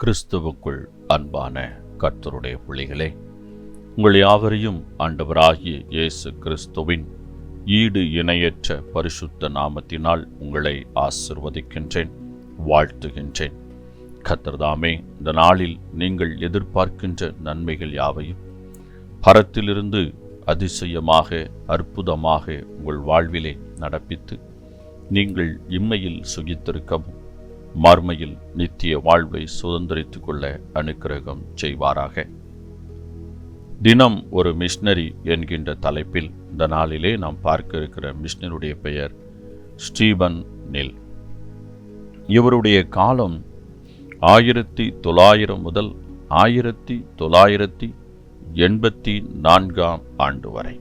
கிறிஸ்துவுக்குள் அன்பான கர்த்தருடைய பிள்ளைகளே உங்கள் யாவரையும் ஆண்டவராகிய இயேசு கிறிஸ்துவின் ஈடு இணையற்ற பரிசுத்த நாமத்தினால் உங்களை ஆசிர்வதிக்கின்றேன் வாழ்த்துகின்றேன். கர்த்தர்தாமே இந்த நாளில் நீங்கள் எதிர்பார்க்கின்ற நன்மைகள் யாவையும் பரத்திலிருந்து அதிசயமாக அற்புதமாக உங்கள் வாழ்விலே நடப்பித்து நீங்கள் இம்மையில் சுகித்திருக்கவும் மர்மையில் நித்திய வாழ்வை சுதந்திரித்துக் கொள்ள அனுக்கிரகம் செய்வாராக. தினம் ஒரு மிஷனரி என்கின்ற தலைப்பில் இந்த நாளிலே நாம் பார்க்க இருக்கிற மிஷினருடைய பெயர் ஸ்டீபன் நில். இவருடைய காலம் ஆயிரத்தி தொள்ளாயிரம் முதல் ஆயிரத்தி தொள்ளாயிரத்தி எண்பத்தி நான்காம் ஆண்டு வரை.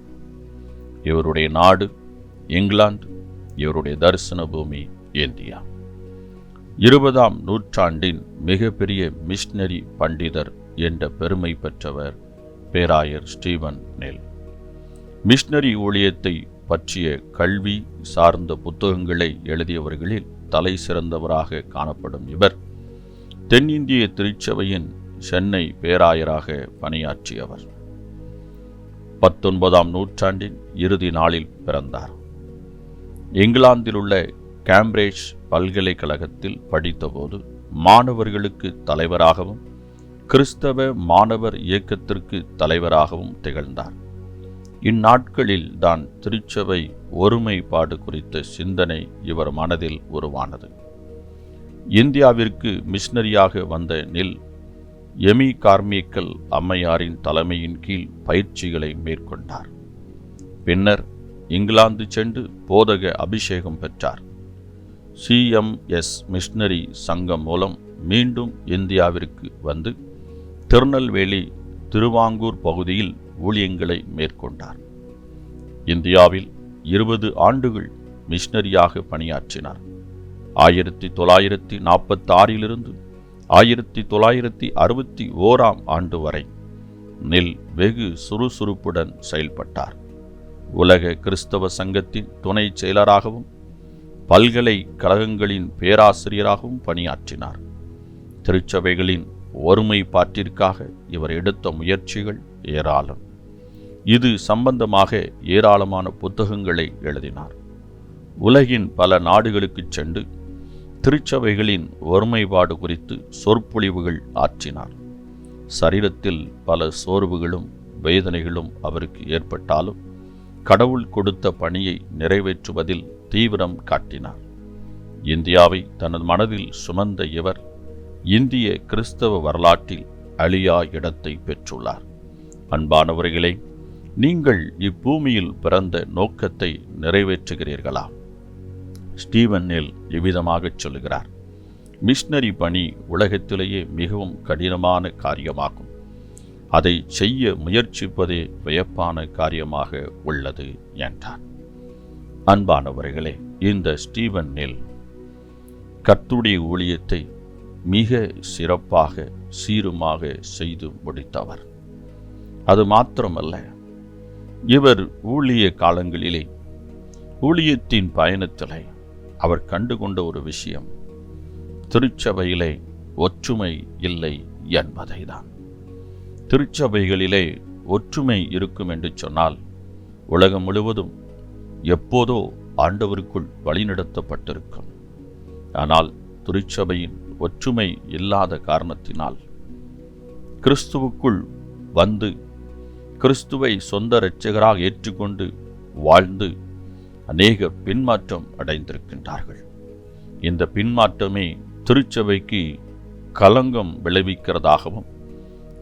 இவருடைய நாடு இங்கிலாந்து இவருடைய தரிசன பூமி இந்தியா. இருபதாம் நூற்றாண்டின் மிகப்பெரிய மிஷினரி பண்டிதர் என்ற பெருமை பெற்றவர் பேராயர் ஸ்டீவன் நெல். மிஷினரி ஊழியத்தை பற்றிய கல்வி சார்ந்த புத்தகங்களை எழுதியவர்களில் தலை சிறந்தவராக காணப்படும் இவர் தென்னிந்திய திருச்சபையின் சென்னை பேராயராக பணியாற்றியவர். பத்தொன்பதாம் நூற்றாண்டின் இறுதி நாளில் பிறந்தார். இங்கிலாந்தில் உள்ள கேம்பிரிட்ஜ் பல்கலைக்கழகத்தில் படித்தபோது மாணவர்களுக்கு தலைவராகவும் கிறிஸ்தவ மாணவர் இயக்கத்திற்கு தலைவராகவும் திகழ்ந்தார். இந்நாட்களில் தான் திருச்சபை ஒருமைப்பாடு குறித்த சிந்தனை இவர் மனதில் உருவானது. இந்தியாவிற்கு மிஷனரியாக வந்த நில் எமி கார்மிக்கல் அம்மையாரின் தலைமையின் கீழ் பயிற்சிகளை மேற்கொண்டார். பின்னர் இங்கிலாந்து சென்று போதக அபிஷேகம் பெற்றார். சிஎம்எஸ் மிஷினரி சங்கம் மூலம் மீண்டும் இந்தியாவிற்கு வந்து திருநெல்வேலி திருவாங்கூர் பகுதியில் ஊழியங்களை மேற்கொண்டார். இந்தியாவில் இருபது ஆண்டுகள் மிஷினரியாக பணியாற்றினார். ஆயிரத்தி தொள்ளாயிரத்தி நாற்பத்தாறிலிருந்து ஆயிரத்தி தொள்ளாயிரத்தி அறுபத்தி ஓராம் ஆண்டு வரை நெல் வெகு சுறுசுறுப்புடன் செயல்பட்டார். உலக கிறிஸ்தவ சங்கத்தின் துணை செயலராகவும் பல்கலைக்கழகங்களின் பேராசிரியராகவும் பணியாற்றினார். திருச்சபைகளின் ஒருமைப்பாட்டிற்காக இவர் எடுத்த முயற்சிகள் ஏராளம். இது சம்பந்தமாக ஏராளமான புத்தகங்களை எழுதினார். உலகின் பல நாடுகளுக்குச் சென்று திருச்சபைகளின் ஒருமைப்பாடு குறித்து சொற்பொழிவுகள் ஆற்றினார். சரீரத்தில் பல சோர்வுகளும் வேதனைகளும் அவருக்கு ஏற்பட்டாலும் கடவுள் கொடுத்த பணியை நிறைவேற்றுவதில் தீவிரம் காட்டினார். இந்தியாவை தனது மனதில் சுமந்த இவர் இந்திய கிறிஸ்தவ வரலாற்றில் அழியா இடத்தை பெற்றுள்ளார். அன்பானவர்களே நீங்கள் இப்பூமியில் பிறந்த நோக்கத்தை நிறைவேற்றுகிறீர்களா? ஸ்டீவன் நெல் இவ்விதமாகச் சொல்லுகிறார் மிஷனரி பணி உலகத்திலேயே மிகவும் கடினமான காரியமாகும். அதை செய்ய முயற்சிப்பதே வியப்பான காரியமாக உள்ளது என்றார். அன்பானவர்களே இந்த ஸ்டீவன் நெல் ஊழியத்தை மிக சிறப்பாக சீருமாக செய்து முடித்தவர். அது மாத்திரமல்ல இவர் ஊழிய காலங்களிலே ஊழியத்தின் பயணத்திலே அவர் கண்டுகொண்ட ஒரு விஷயம் திருச்சபையிலே ஒற்றுமை இல்லை என்பதைதான். திருச்சபைகளிலே ஒற்றுமை இருக்கும் என்று சொன்னால் உலகம் முழுவதும் எப்போதோ ஆண்டவருக்குள் வழிநடத்தப்பட்டிருக்கும். ஆனால் திருச்சபையின் ஒற்றுமை இல்லாத காரணத்தினால் கிறிஸ்துவுக்குள் வந்து கிறிஸ்துவை சொந்த இரட்சகராக ஏற்றுக்கொண்டு வாழ்ந்து அநேக பின்மாற்றம் அடைந்திருக்கின்றார்கள். இந்த பின்மாற்றமே திருச்சபைக்கு கலங்கம் விளைவிக்கிறதாகவும்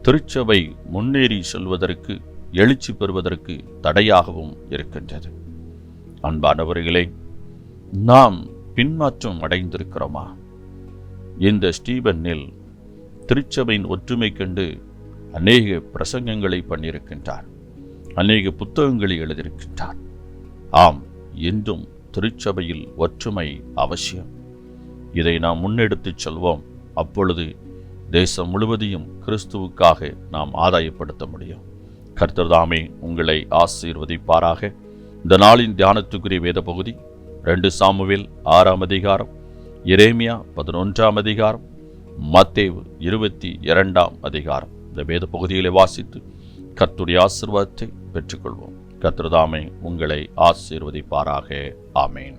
திருச்சபை முன்னேறி செல்வதற்கு எழுச்சி பெறுவதற்கு தடையாகவும் இருக்கின்றது. அன்பானவர்களே நாம் பின்மாற்றம் அடைந்திருக்கிறோமா? இந்த ஸ்டீபனில் திருச்சபையின் ஒற்றுமை கண்டு அநேக பிரசங்கங்களை பண்ணியிருக்கின்றார். அநேக புத்தகங்களை எழுதியிருக்கின்றார். ஆம் இன்றும் திருச்சபையில் ஒற்றுமை அவசியம். இதை நாம் முன்னெடுத்துச் செல்வோம். அப்பொழுது தேசம் முழுவதையும் கிறிஸ்துவுக்காக நாம் ஆதாயப்படுத்த முடியும். கர்த்தர்தாமே உங்களை ஆசீர்வதிப்பாராக. இந்த நாளின் தியானத்துக்குரிய வேத பகுதி ரெண்டு சாமுவேல் ஆறாம் அதிகாரம் இரேமியா பதினொன்றாம் அதிகாரம் மத்தேவு இருபத்தி இரண்டாம் அதிகாரம். இந்த வேத பகுதிகளை வாசித்து கத்துடைய ஆசிர்வாதத்தை பெற்றுக்கொள்வோம். கத்திரதாமே உங்களை ஆசீர்வதிப்பாராக. ஆமேன்.